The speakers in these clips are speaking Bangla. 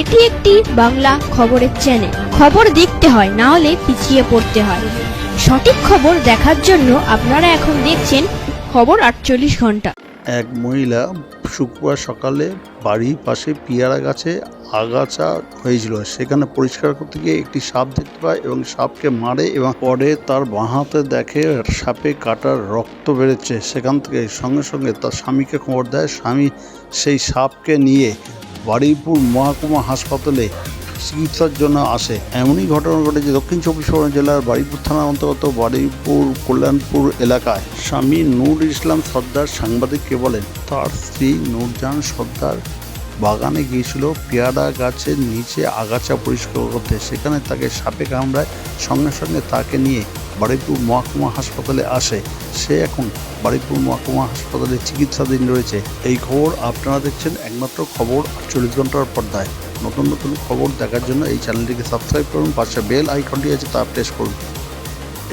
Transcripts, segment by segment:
এটি একটি বাংলা খবরের চ্যানেল খবর দেখতে হয়, না হলে পিছিয়ে পড়তে হয়। সঠিক খবর দেখার জন্য আপনারা এখন দেখছেন খবর আটচল্লিশ ঘণ্টা। এক মহিলা শুক্রবার সকালে বাড়ির পাশে পেয়ারা গাছে আগাছা হয়েছিল। সেখানে পরিষ্কার করতে গিয়ে একটি সাপ দেখতে পায় এবং সাপকে মারে এবং পরে তার বাঁ হাতে দেখে সাপে কাটার রক্ত বেরোচ্ছে। সেখান থেকে সঙ্গে সঙ্গে তার স্বামীকে খবর দেয়। স্বামী সেই সাপকে নিয়ে বারুইপুর মহকুমা হাসপাতালে চিকিৎসার জন্য আসে। এমনই ঘটনা ঘটেছে দক্ষিণ চব্বিশ পরগনা জেলার বারুইপুর থানার অন্তর্গত বারুইপুর কল্যাণপুর এলাকায়। স্বামী নূর ইসলাম সর্দার সাংবাদিককে বলেন, তার স্ত্রী নূরজাহান সর্দার বাগানে গিয়েছিল, পেয়ারা গাছের নিচে আগাছা পরিষ্কার করতে। সেখানে তাকে সাপে কামড়ায় সঙ্গে সঙ্গে তাকে নিয়ে বারুইপুর মহকুমা হাসপাতালে আসে, সে এখন বারুইপুর মহকুমা হাসপাতালে চিকিৎসাধীন রয়েছে। এই খবর আপনারা দেখছেন একমাত্র খবর আটচল্লিশ ঘণ্টার পর্দায়। নতুন নতুন খবর দেখার জন্য এই চ্যানেলটিকে সাবস্ক্রাইব করুন, পাশে বেল আইকনটি আছে তা প্রেস করুন।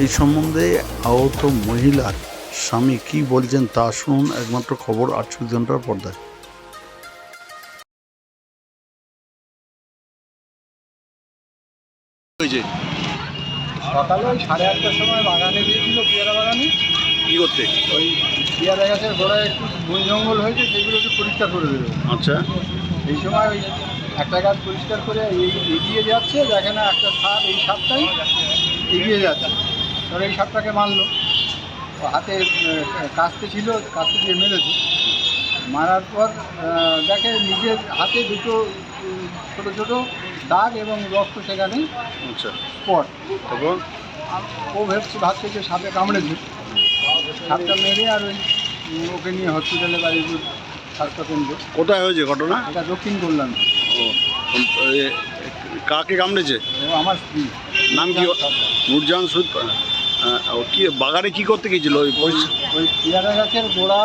এই সম্বন্ধে আহত মহিলার স্বামী কি বলছেন তা শুনুন একমাত্র খবর আটচল্লিশ ঘণ্টার পর্দায়। হয়েছে সকালে ওই সাড়ে আটটার সময় বাগানে গিয়েছিল পেয়ারা বাগানে। কি করতে? ওই পেয়ারা গাছের গোড়ায় একটু বন জঙ্গল হয়েছে সেগুলো একটু পরিষ্কার করে দেবে আচ্ছা। এই সময় ওই একটা গাছ পরিষ্কার করে এই- এগিয়ে যাচ্ছে দেখে না একটা সাপ এই সাপটাই এগিয়ে যাচ্ছে। এবার এই সাপটাকে মারলো। হাতে কাস্তে ছিল কাস্তে দিয়ে মেরেছে। মারার পর দেখে নিজের হাতে দুটো ছোট ছোট দাগ এবং রক্ত সেখানে আচ্ছা। স্পট। তারপর ও ভেবছে ভাবছে যে সাপে কামড়েছে। সাপটা মেরে আর ওই ওকে নিয়ে হসপিটালে বাড়িপুর স্বাস্থ্যকেন্দ্রে কোথায় হয়েছে ঘটনা? এটা দক্ষিণ করলাম ও কাকে কামড়েছে? ও আমার স্ত্রী। নাম কি ওর? নূরজাহান সুদ ও কি বাগানে কি করতে গিয়েছিল ওই ওই পেয়ারা গাছের গোড়া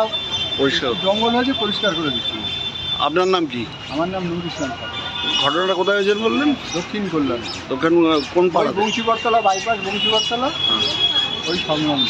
পরিষ্কার। জঙ্গল হয়েছে পরিষ্কার করে দিচ্ছি। আপনার নাম কি? আমার নাম নুর ইসলাম ঘটনাটা কোথায় হয়েছে বললেন? দক্ষিণ কল্যাণ। দোকান কোন পাড়া বংশীবরতলা বাইপাস বংশীবরতলা ওই সংলগ্ন।